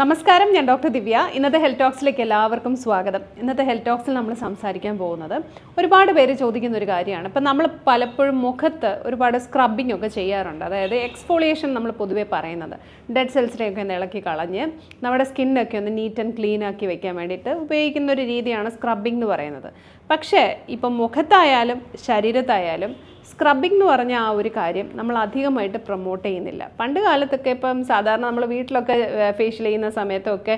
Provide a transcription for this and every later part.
നമസ്കാരം ഞാൻ ഡോക്ടർ ദിവ്യ. ഇന്നത്തെ ഹെൽത്ത് ടോക്സിലേക്ക് എല്ലാവർക്കും സ്വാഗതം. ഇന്നത്തെ ഹെൽത്ത് ടോക്സിൽ നമ്മൾ സംസാരിക്കാൻ പോകുന്നത് ഒരുപാട് പേര് ചോദിക്കുന്ന ഒരു കാര്യമാണ്. ഇപ്പം നമ്മൾ പലപ്പോഴും മുഖത്ത് ഒരുപാട് സ്ക്രബിംഗ് ഒക്കെ ചെയ്യാറുണ്ട്. അതായത് എക്സ്ഫോളിയേഷൻ നമ്മൾ പൊതുവേ പറയുന്നത്. ഡെഡ് സെൽസിനെയൊക്കെ ഒന്ന് ഇളക്കി കളഞ്ഞ് നമ്മുടെ സ്കിന്നൊക്കെ ഒന്ന് നീറ്റ് ആൻഡ് ക്ലീൻ ആക്കി വെക്കാൻ വേണ്ടിയിട്ട് ഉപയോഗിക്കുന്ന ഒരു രീതിയാണ് സ്ക്രബിംഗ് എന്ന് പറയുന്നത്. പക്ഷേ ഇപ്പം മുഖത്തായാലും ശരീരത്തായാലും സ്ക്രബിംഗ് എന്ന് പറഞ്ഞ ആ ഒരു കാര്യം നമ്മൾ അധികമായിട്ട് പ്രൊമോട്ട് ചെയ്യുന്നില്ല. പണ്ട് കാലത്തൊക്കെ ഇപ്പം സാധാരണ നമ്മൾ വീട്ടിലൊക്കെ ഫേഷ്യൽ ചെയ്യുന്ന സമയത്തൊക്കെ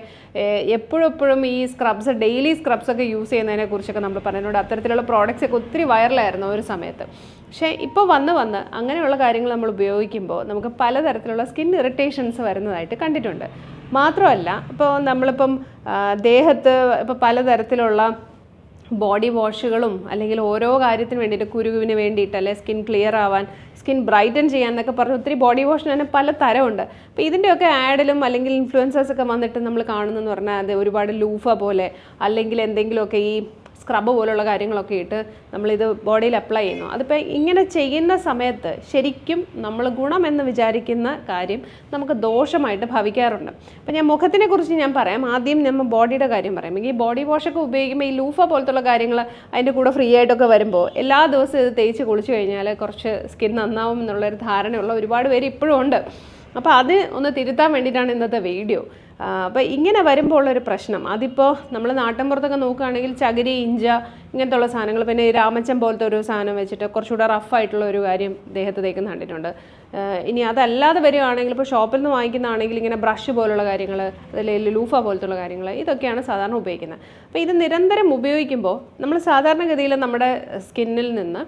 എപ്പോഴും എപ്പോഴും ഈ സ്ക്രബ്സ് ഡെയിലി സ്ക്രബ്സ് ഒക്കെ യൂസ് ചെയ്യുന്നതിനെ കുറിച്ചൊക്കെ നമ്മൾ പറഞ്ഞിട്ടുണ്ട്. അത്തരത്തിലുള്ള പ്രോഡക്റ്റ്സ് ഒക്കെ ഒത്തിരി വൈറലായിരുന്നു ഒരു സമയത്ത്. പക്ഷേ ഇപ്പോൾ വന്ന് വന്ന് അങ്ങനെയുള്ള കാര്യങ്ങൾ നമ്മൾ ഉപയോഗിക്കുമ്പോൾ നമുക്ക് പലതരത്തിലുള്ള സ്കിൻ ഇറിറ്റേഷൻസ് വരുന്നതായിട്ട് കണ്ടിട്ടുണ്ട്. മാത്രമല്ല ഇപ്പോൾ നമ്മളിപ്പം ദേഹത്ത് ഇപ്പോൾ പലതരത്തിലുള്ള ബോഡി വാഷുകളും അല്ലെങ്കിൽ ഓരോ കാര്യത്തിന് വേണ്ടിയിട്ട് കുരുവിന് വേണ്ടിയിട്ട് അല്ലെ സ്കിൻ ക്ലിയർ ആവാൻ സ്കിൻ ബ്രൈറ്റൻ ചെയ്യാൻ എന്നൊക്കെ പറഞ്ഞ് ഒത്തിരി ബോഡി വാഷിന് തന്നെ പല തരമുണ്ട്. അപ്പോൾ ഇതിന്റെയൊക്കെ ആഡിലും അല്ലെങ്കിൽ ഇൻഫ്ലുവൻസേഴ്സൊക്കെ വന്നിട്ട് നമ്മൾ കാണുന്നതെന്ന് പറഞ്ഞാൽ അത് ഒരുപാട് ലൂഫ പോലെ അല്ലെങ്കിൽ എന്തെങ്കിലുമൊക്കെ ഈ സ്ക്രബ് പോലുള്ള കാര്യങ്ങളൊക്കെ ഇട്ട് നമ്മളിത് ബോഡിയിൽ അപ്ലൈ ചെയ്യുന്നു. അതിപ്പോൾ ഇങ്ങനെ ചെയ്യുന്ന സമയത്ത് ശരിക്കും നമ്മൾ ഗുണമെന്ന് വിചാരിക്കുന്ന കാര്യം നമുക്ക് ദോഷമായിട്ട് ഭവിക്കാറുണ്ട്. അപ്പം ഞാൻ മുഖത്തിനെ കുറിച്ച് ഞാൻ പറയാം. ആദ്യം നമ്മൾ ബോഡിയുടെ കാര്യം പറയാം. ഈ ബോഡി വാഷൊക്കെ ഉപയോഗിക്കുമ്പോൾ ഈ ലൂഫ പോലത്തുള്ള കാര്യങ്ങൾ അതിന്റെ കൂടെ ഫ്രീ ആയിട്ടൊക്കെ വരുമ്പോൾ എല്ലാ ദിവസവും ഇത് തേച്ച് കുളിച്ച് കഴിഞ്ഞാൽ കുറച്ച് സ്കിൻ നന്നാവും എന്നുള്ളൊരു ധാരണയുള്ള ഒരുപാട് പേര് ഇപ്പോഴും ഉണ്ട്. അപ്പോൾ അത് ഒന്ന് തിരുത്താൻ വേണ്ടിയിട്ടാണ് ഇന്നത്തെ വീഡിയോ. അപ്പോൾ ഇങ്ങനെ വരുമ്പോൾ ഉള്ളൊരു പ്രശ്നം. അതിപ്പോൾ നമ്മൾ നാട്ടിൻ പുറത്തൊക്കെ നോക്കുകയാണെങ്കിൽ ചകിരി ഇഞ്ച ഇങ്ങനത്തെ ഉള്ള സാധനങ്ങൾ പിന്നെ രാമച്ചം പോലത്തെ ഒരു സാധനം വെച്ചിട്ട് കുറച്ചുകൂടെ റഫായിട്ടുള്ള ഒരു കാര്യം ദേഹത്ത് തേക്കുന്ന കണ്ടിട്ടുണ്ട്. ഇനി അതല്ലാതെ വരികയാണെങ്കിൽ ഇപ്പോൾ ഷോപ്പിൽ നിന്ന് വാങ്ങിക്കുന്നതാണെങ്കിൽ ഇങ്ങനെ ബ്രഷ് പോലുള്ള കാര്യങ്ങൾ അതിൽ ലൂഫ പോലത്തുള്ള കാര്യങ്ങൾ ഇതൊക്കെയാണ് സാധാരണ ഉപയോഗിക്കുന്നത്. അപ്പോൾ ഇത് നിരന്തരം ഉപയോഗിക്കുമ്പോൾ നമ്മൾ സാധാരണഗതിയിൽ നമ്മുടെ സ്കിന്നിൽ നിന്ന്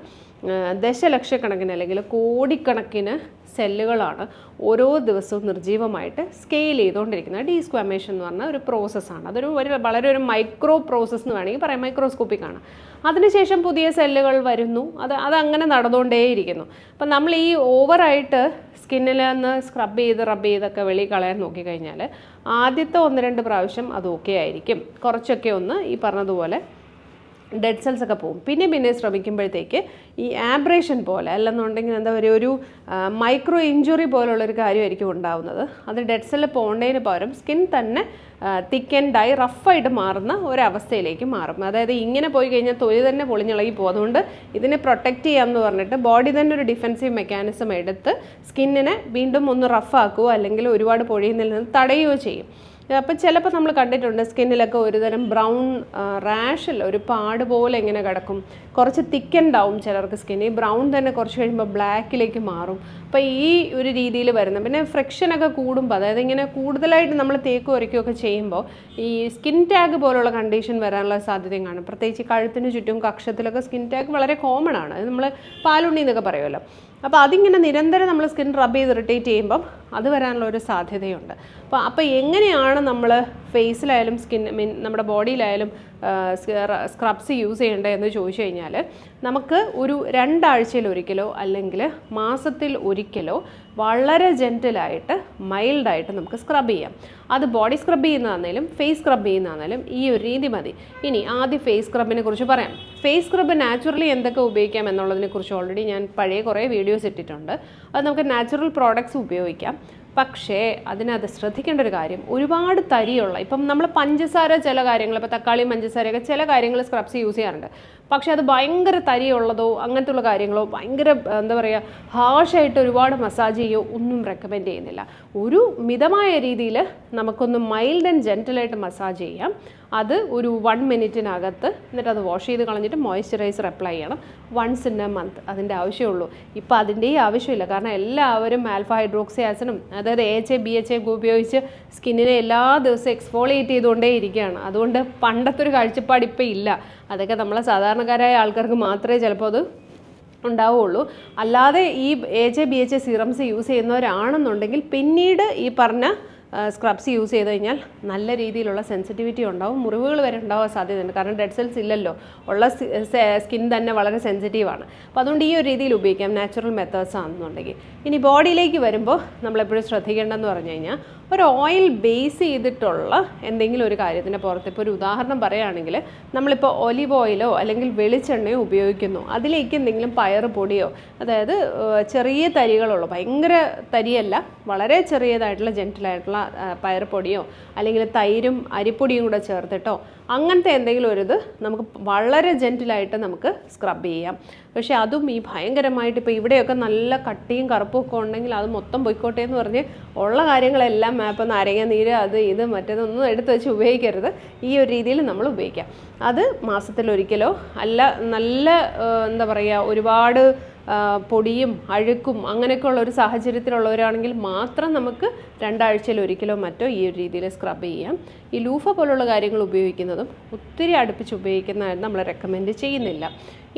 ദശലക്ഷക്കണക്കിന് അല്ലെങ്കിൽ കോടിക്കണക്കിന് സെല്ലുകളാണ് ഓരോ ദിവസവും നിർജീവമായിട്ട് സ്കെയിൽ ചെയ്തുകൊണ്ടിരിക്കുന്നത്. ഡീസ്ക്വാമേഷൻ എന്ന് പറഞ്ഞ ഒരു പ്രോസസ്സാണ് അതൊരു ഒരു വളരെ ഒരു മൈക്രോ പ്രോസസ്സ് എന്ന് വേണമെങ്കിൽ പറയാം. മൈക്രോസ്കോപ്പിക് ആണ്. അതിനുശേഷം പുതിയ സെല്ലുകൾ വരുന്നു. അത് അതങ്ങനെ നടന്നുകൊണ്ടേയിരിക്കുന്നു. അപ്പം നമ്മൾ ഈ ഓവറായിട്ട് സ്കിന്നിൽ നിന്ന് സ്ക്രബ് ചെയ്ത് റബ്ബ് ചെയ്തൊക്കെ വെളി കളയാൻ നോക്കിക്കഴിഞ്ഞാൽ ആദ്യത്തെ ഒന്ന് രണ്ട് പ്രാവശ്യം അത് ഓക്കെ ആയിരിക്കും. കുറച്ചൊക്കെ ഒന്ന് ഈ പറഞ്ഞതുപോലെ ഡെഡ് സെൽസ് ഒക്കെ പോകും. പിന്നെ പിന്നെ ശ്രമിക്കുമ്പോഴത്തേക്ക് ഈ ആബ്രേഷൻ പോലെ അല്ലെന്നുണ്ടെങ്കിൽ എന്താ പറയുക ഒരു മൈക്രോ ഇഞ്ചുറി പോലുള്ളൊരു കാര്യമായിരിക്കും ഉണ്ടാവുന്നത്. അത് ഡെഡ് സെല്ല് പോകേണ്ടതിന് പകരം സ്കിൻ തന്നെ തിക്ക് ആൻഡ് ഡൈ റഫായിട്ട് മാറുന്ന ഒരവസ്ഥയിലേക്ക് മാറും. അതായത് ഇങ്ങനെ പോയി കഴിഞ്ഞാൽ തൊലി തന്നെ പൊളിഞ്ഞിളകി പോകും. അതുകൊണ്ട് ഇതിനെ പ്രൊട്ടക്റ്റ് ചെയ്യാമെന്ന് പറഞ്ഞിട്ട് ബോഡി തന്നെ ഒരു ഡിഫെൻസീവ് മെക്കാനിസം എടുത്ത് സ്കിന്നിനെ വീണ്ടും ഒന്ന് റഫാക്കുകയോ അല്ലെങ്കിൽ ഒരുപാട് പൊഴിയുന്നതിൽ നിന്ന് തടയുകയോ ചെയ്യും. അപ്പോൾ ചിലപ്പോൾ നമ്മൾ കണ്ടിട്ടുണ്ട് സ്കിന്നിലൊക്കെ ഒരുതരം ബ്രൗൺ റാഷിൽ ഒരു പാട് പോലെ ഇങ്ങനെ കിടക്കും. കുറച്ച് തിക്കൻഡാവും ചിലർക്ക് സ്കിൻ. ഈ ബ്രൗൺ തന്നെ കുറച്ച് കഴിയുമ്പോൾ ബ്ലാക്കിലേക്ക് മാറും. അപ്പോൾ ഈ ഒരു രീതിയിൽ വരുന്ന പിന്നെ ഫ്രിക്ഷനൊക്കെ കൂടുമ്പോൾ അതായത് ഇങ്ങനെ കൂടുതലായിട്ട് നമ്മൾ തേക്ക് ഉരയ്ക്കുകയൊക്കെ ചെയ്യുമ്പോൾ ഈ സ്കിൻ ടാഗ് പോലുള്ള കണ്ടീഷൻ വരാനുള്ള സാധ്യതയും കാണും. പ്രത്യേകിച്ച് കഴുത്തിന് ചുറ്റും കക്ഷത്തിലൊക്കെ സ്കിൻ ടാഗ് വളരെ കോമൺ ആണ്. അത് നമ്മൾ പാലുണ്ണി എന്നൊക്കെ പറയുമല്ലോ. അപ്പോൾ അതിങ്ങനെ നിരന്തരം നമ്മൾ സ്കിൻ റബ് ചെയ്ത് ഇറിറ്റേറ്റ് ചെയ്യുമ്പം അത് വരാനുള്ള ഒരു സാധ്യതയുണ്ട്. അപ്പോൾ അപ്പോൾ എങ്ങനെയാണ് നമ്മൾ ഫേസിലായാലും സ്കിൻ മീൻ നമ്മുടെ ബോഡിയിലായാലും സ്ക്രബ്സ് യൂസ് ചെയ്യേണ്ടത് എന്ന് ചോദിച്ചു കഴിഞ്ഞാൽ നമുക്ക് ഒരു രണ്ടാഴ്ചയിൽ ഒരിക്കലോ അല്ലെങ്കിൽ മാസത്തിൽ ഒരിക്കലോ വളരെ ജെന്റലായിട്ട് മൈൽഡായിട്ട് നമുക്ക് സ്ക്രബ് ചെയ്യാം. അത് ബോഡി സ്ക്രബ് ചെയ്യുന്നതാണെങ്കിലും ഫേസ് സ്ക്രബ് ചെയ്യുന്നതാണെങ്കിലും ഈ ഒരു രീതി മതി. ഇനി ആദ്യം ഫേസ് സ്ക്രബിനെ കുറിച്ച് പറയാം. ഫേസ് സ്ക്രബ് നാച്ചുറലി എന്തൊക്കെ ഉപയോഗിക്കാം എന്നുള്ളതിനെ കുറിച്ച് ഓൾറെഡി ഞാൻ പഴയ കുറേ വീഡിയോസ് ഇട്ടിട്ടുണ്ട്. അത് നമുക്ക് നാച്ചുറൽ പ്രോഡക്ട്സ് ഉപയോഗിക്കാം. പക്ഷേ അതിനകത്ത് ശ്രദ്ധിക്കേണ്ട ഒരു കാര്യം ഒരുപാട് തരിയുള്ള ഇപ്പം നമ്മൾ പഞ്ചസാര ചില കാര്യങ്ങൾ ഇപ്പോൾ തക്കാളിയും പഞ്ചസാരയൊക്കെ ചില കാര്യങ്ങൾ സ്ക്രബ്സ് യൂസ് ചെയ്യാറുണ്ട്. പക്ഷേ അത് ഭയങ്കര തരിയുള്ളതോ അങ്ങനത്തെ ഉള്ള കാര്യങ്ങളോ ഭയങ്കര എന്താ പറയുക ഹാഷായിട്ട് ഒരുപാട് മസാജ് ചെയ്യോ ഒന്നും റെക്കമെൻഡ് ചെയ്യുന്നില്ല. ഒരു മിതമായ രീതിയിൽ നമുക്കൊന്ന് മൈൽഡ് ആൻഡ് ജെന്റലായിട്ട് മസാജ് ചെയ്യാം. അത് ഒരു വൺ മിനിറ്റിനകത്ത് എന്നിട്ട് അത് വാഷ് ചെയ്ത് കളഞ്ഞിട്ട് മോയ്സ്ചറൈസർ അപ്ലൈ ചെയ്യണം. വൺസ് ഇൻ എ മന്ത് അതിന്റെ ആവശ്യമുള്ളൂ. ഇപ്പോൾ അതിന്റെ ആവശ്യമില്ല. കാരണം എല്ലാവരും ആൽഫ ഹൈഡ്രോക്സി ആസിനും അതായത് H A B H A ഉപയോഗിച്ച് സ്കിന്നിനെ എല്ലാ ദിവസവും എക്സ്ഫോളിയേറ്റ് ചെയ്തുകൊണ്ടേ ഇരിക്കുകയാണ് അതുകൊണ്ട് പണ്ടത്തെ ഒരു കാഴ്ചപ്പാട് ഇല്ല. അതൊക്കെ നമ്മളെ സാധാരണക്കാരായ ആൾക്കാർക്ക് മാത്രമേ ചിലപ്പോൾ അത് ഉണ്ടാവുള്ളൂ. അല്ലാതെ ഈ A A B H serums use ചെയ്യുന്നവരാണെന്നുണ്ടെങ്കിൽ പിന്നീട് ഈ പറഞ്ഞ സ്ക്രബ്സ് യൂസ് ചെയ്ത് കഴിഞ്ഞാൽ നല്ല രീതിയിലുള്ള സെൻസിറ്റിവിറ്റി ഉണ്ടാവും മുറിവുകൾ വരെ ഉണ്ടാവാൻ സാധ്യതയുണ്ട്. കാരണം ഡെഡ് സെൽസ് ഇല്ലല്ലോ. ഉള്ള സ്കിൻ തന്നെ വളരെ സെൻസിറ്റീവാണ്. അപ്പോൾ അതുകൊണ്ട് ഈ ഒരു രീതിയിൽ ഉപയോഗിക്കാം. നാച്ചുറൽ മെത്തേഡ്സ് ആണെന്നുണ്ടെങ്കിൽ. ഇനി ബോഡിയിലേക്ക് വരുമ്പോൾ നമ്മളെപ്പോഴും ശ്രദ്ധിക്കേണ്ടതെന്ന് പറഞ്ഞു കഴിഞ്ഞാൽ ഒരു ഓയിൽ ബേസ് ചെയ്തിട്ടുള്ള എന്തെങ്കിലും ഒരു കാര്യത്തിന്റെ പുറത്ത് ഇപ്പോൾ ഒരു ഉദാഹരണം പറയുകയാണെങ്കിൽ നമ്മളിപ്പോൾ ഒലിവ് ഓയിലോ അല്ലെങ്കിൽ വെളിച്ചെണ്ണയോ ഉപയോഗിക്കുന്നു. അതിലേക്ക് എന്തെങ്കിലും പയർ പൊടിയോ അതായത് ചെറിയ തരികളുള്ള. ഭയങ്കര തരിയല്ല. വളരെ ചെറിയതായിട്ടുള്ള ജെന്റിലായിട്ടുള്ള പയർ പൊടിയോ അല്ലെങ്കിൽ തൈരും അരിപ്പൊടിയും കൂടെ ചേർത്തിട്ടോ അങ്ങനത്തെ എന്തെങ്കിലും ഒരു ഇത് നമുക്ക് വളരെ ജെന്റിലായിട്ട് നമുക്ക് സ്ക്രബ് ചെയ്യാം. പക്ഷേ അതും ഈ ഭയങ്കരമായിട്ട് ഇപ്പോൾ ഇവിടെയൊക്കെ നല്ല കട്ടിയും കറുപ്പും ഒക്കെ ഉണ്ടെങ്കിൽ അത് മൊത്തം പൊയ്ക്കോട്ടെ എന്ന് പറഞ്ഞ് ഉള്ള കാര്യങ്ങളെല്ലാം ഇപ്പം നാരങ്ങ നീര് അത് ഇത് മറ്റേതൊന്നും എടുത്ത് വെച്ച് ഉപയോഗിക്കരുത്. ഈ ഒരു രീതിയിൽ നമ്മൾ ഉപയോഗിക്കാം. അത് മാസത്തിലൊരിക്കലോ അല്ല നല്ല എന്താ പറയുക ഒരുപാട് പൊടിയും അഴുക്കും അങ്ങനെയൊക്കെയുള്ള ഒരു സാഹചര്യത്തിലുള്ളവരാണെങ്കിൽ മാത്രം നമുക്ക് രണ്ടാഴ്ചയിൽ ഒരിക്കലോ മറ്റോ ഈ ഒരു രീതിയിൽ സ്ക്രബ് ചെയ്യാം. ഈ ലൂഫ പോലുള്ള കാര്യങ്ങൾ ഉപയോഗിക്കുന്നതും ഒത്തിരി അടുപ്പിച്ച് ഉപയോഗിക്കുന്നതായിരുന്നു നമ്മൾ റെക്കമെൻഡ് ചെയ്യുന്നില്ല.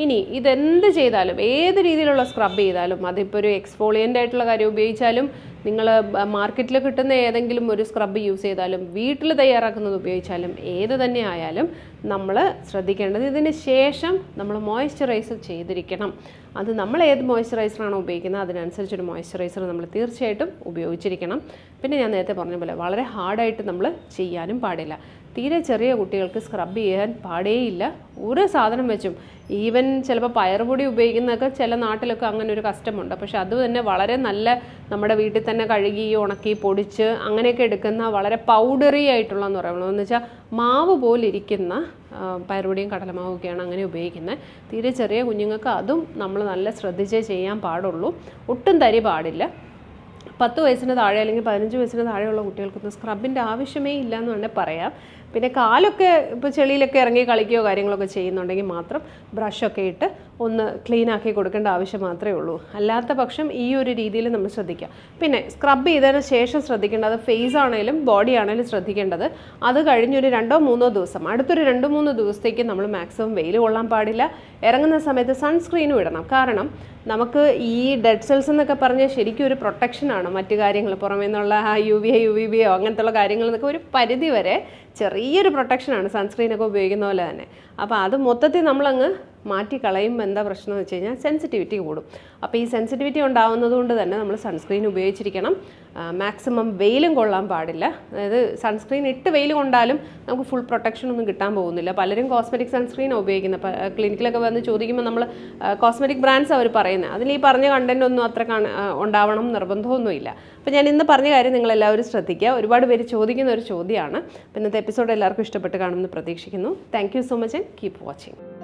ഇനി ഇതെന്ത് ചെയ്താലും ഏത് രീതിയിലുള്ള സ്ക്രബ് ചെയ്താലും അതിപ്പോൾ ഒരു എക്സ്ഫോളിയന്റ് ആയിട്ടുള്ള കാര്യം ഉപയോഗിച്ചാലും നിങ്ങൾ മാർക്കറ്റിൽ കിട്ടുന്ന ഏതെങ്കിലും ഒരു സ്ക്രബ് യൂസ് ചെയ്താലും വീട്ടിൽ തയ്യാറാക്കുന്നത് ഉപയോഗിച്ചാലും ഏത് തന്നെ ആയാലും നമ്മൾ ശ്രദ്ധിക്കേണ്ടത് ഇതിന് ശേഷം നമ്മൾ മോയ്സ്ചറൈസർ ചെയ്തിരിക്കണം. അത് നമ്മൾ ഏത് മോയ്സ്ചറൈസറാണോ ഉപയോഗിക്കുന്നത് അതിനനുസരിച്ചൊരു മോയ്സ്ചറൈസർ നമ്മൾ തീർച്ചയായിട്ടും ഉപയോഗിച്ചിരിക്കണം. പിന്നെ ഞാൻ നേരത്തെ പറഞ്ഞ പോലെ വളരെ ഹാർഡായിട്ട് നമ്മൾ ചെയ്യാനും പാടില്ല. തീരെ ചെറിയ കുട്ടികൾക്ക് സ്ക്രബ് ചെയ്യാൻ പാടേയില്ല. ഒരു സാധനം വെച്ചും. ഈവൻ ചിലപ്പോൾ പയറുപൊടി ഉപയോഗിക്കുന്നതൊക്കെ ചില നാട്ടിലൊക്കെ അങ്ങനെ ഒരു കസ്റ്റമുണ്ട് പക്ഷെ അത് തന്നെ വളരെ നല്ല നമ്മുടെ വീട്ടിൽ തന്നെ കഴുകി ഉണക്കി പൊടിച്ച് അങ്ങനെയൊക്കെ എടുക്കുന്ന വളരെ പൗഡറി ആയിട്ടുള്ള എന്ന് പറയുന്നത് എന്ന് വെച്ചാൽ മാവ് പോലിരിക്കുന്ന പയറുപൊടിയും കടലമാവും ഒക്കെയാണ് അങ്ങനെ ഉപയോഗിക്കുന്നത് തീരെ ചെറിയ കുഞ്ഞുങ്ങൾക്ക് അതും നമ്മൾ നല്ല ശ്രദ്ധിച്ചേ ചെയ്യാൻ പാടുള്ളൂ. ഒട്ടും തരി പാടില്ല. പത്ത് വയസ്സിന് താഴെ അല്ലെങ്കിൽ പതിനഞ്ച് വയസ്സിന് താഴെയുള്ള കുട്ടികൾക്കൊന്നും സ്ക്രബിന്റെ ആവശ്യമേ ഇല്ല എന്ന് തന്നെ പറയാം. പിന്നെ കാലൊക്കെ ഇപ്പോൾ ചെളിയിലൊക്കെ ഇറങ്ങി കളിക്കുകയോ കാര്യങ്ങളൊക്കെ ചെയ്യുന്നുണ്ടെങ്കിൽ മാത്രം ബ്രഷൊക്കെ ഇട്ട് ഒന്ന് ക്ലീൻ ആക്കി കൊടുക്കേണ്ട ആവശ്യം മാത്രമേ ഉള്ളൂ. അല്ലാത്ത പക്ഷം ഈ ഒരു രീതിയിൽ നമ്മൾ ശ്രദ്ധിക്കുക. പിന്നെ സ്ക്രബ് ചെയ്തതിന് ശേഷം ശ്രദ്ധിക്കേണ്ടത് ഫേസ് ആണെങ്കിലും ബോഡി ആണെങ്കിലും ശ്രദ്ധിക്കേണ്ടത്. അത് കഴിഞ്ഞൊരു രണ്ടോ മൂന്നോ ദിവസം. അടുത്തൊരു രണ്ടോ മൂന്നോ ദിവസത്തേക്ക് നമ്മൾ മാക്സിമം വെയിൽ കൊള്ളാൻ പാടില്ല. ഇറങ്ങുന്ന സമയത്ത് സൺസ്ക്രീനും ഇടണം. കാരണം നമുക്ക് ഈ ഡെഡ് സെൽസ് എന്നൊക്കെ പറഞ്ഞാൽ ശരിക്കും ഒരു പ്രൊട്ടക്ഷനാണ് മറ്റു കാര്യങ്ങൾ പുറമേ നിന്നുള്ള ആ യു വി യു വി ബിയോ അങ്ങനത്തുള്ള കാര്യങ്ങളെന്നൊക്കെ ഒരു പരിധി വരെ ചെറിയൊരു പ്രൊട്ടക്ഷനാണ് സൺസ്ക്രീനൊക്കെ ഉപയോഗിക്കുന്ന പോലെ തന്നെ. അപ്പോൾ അത് മൊത്തത്തിൽ നമ്മളങ്ങ് മാറ്റി കളയുമ്പോൾ എന്താ പ്രശ്നം എന്ന് വെച്ച് കഴിഞ്ഞാൽ സെൻസിറ്റിവിറ്റി കൂടും. അപ്പോൾ ഈ സെൻസിറ്റിവിറ്റി ഉണ്ടാവുന്നതുകൊണ്ട് തന്നെ നമ്മൾ സൺസ്ക്രീൻ ഉപയോഗിച്ചിരിക്കണം. മാക്സിമം വെയിലും കൊള്ളാൻ പാടില്ല. അതായത് സൺസ്ക്രീൻ ഇട്ട് വെയിൽ കൊണ്ടാലും നമുക്ക് ഫുൾ പ്രൊട്ടക്ഷൻ ഒന്നും കിട്ടാൻ പോകുന്നില്ല. പലരും കോസ്മെറ്റിക് സൺസ്ക്രീനാണ് ഉപയോഗിക്കുന്നത്. ക്ലിനിക്കിലൊക്കെ വന്ന് ചോദിക്കുമ്പോൾ നമ്മൾ കോസ്മെറ്റിക് ബ്രാൻഡ്സ് അവർ പറയുന്നത് അതിൽ ഈ പറഞ്ഞ കണ്ടന്റ് ഒന്നും അത്ര ഉണ്ടാവണം നിർബന്ധമൊന്നുമില്ല. അപ്പോൾ ഞാൻ ഇന്ന് പറഞ്ഞ കാര്യം നിങ്ങളെല്ലാവരും ശ്രദ്ധിക്കുക. ഒരുപാട് പേര് ചോദിക്കുന്ന ഒരു ചോദ്യമാണ്. ഇന്നത്തെ എപ്പിസോഡ് എല്ലാവർക്കും ഇഷ്ടപ്പെട്ട് കാണുമെന്ന് പ്രതീക്ഷിക്കുന്നു. Thank so much and keep watching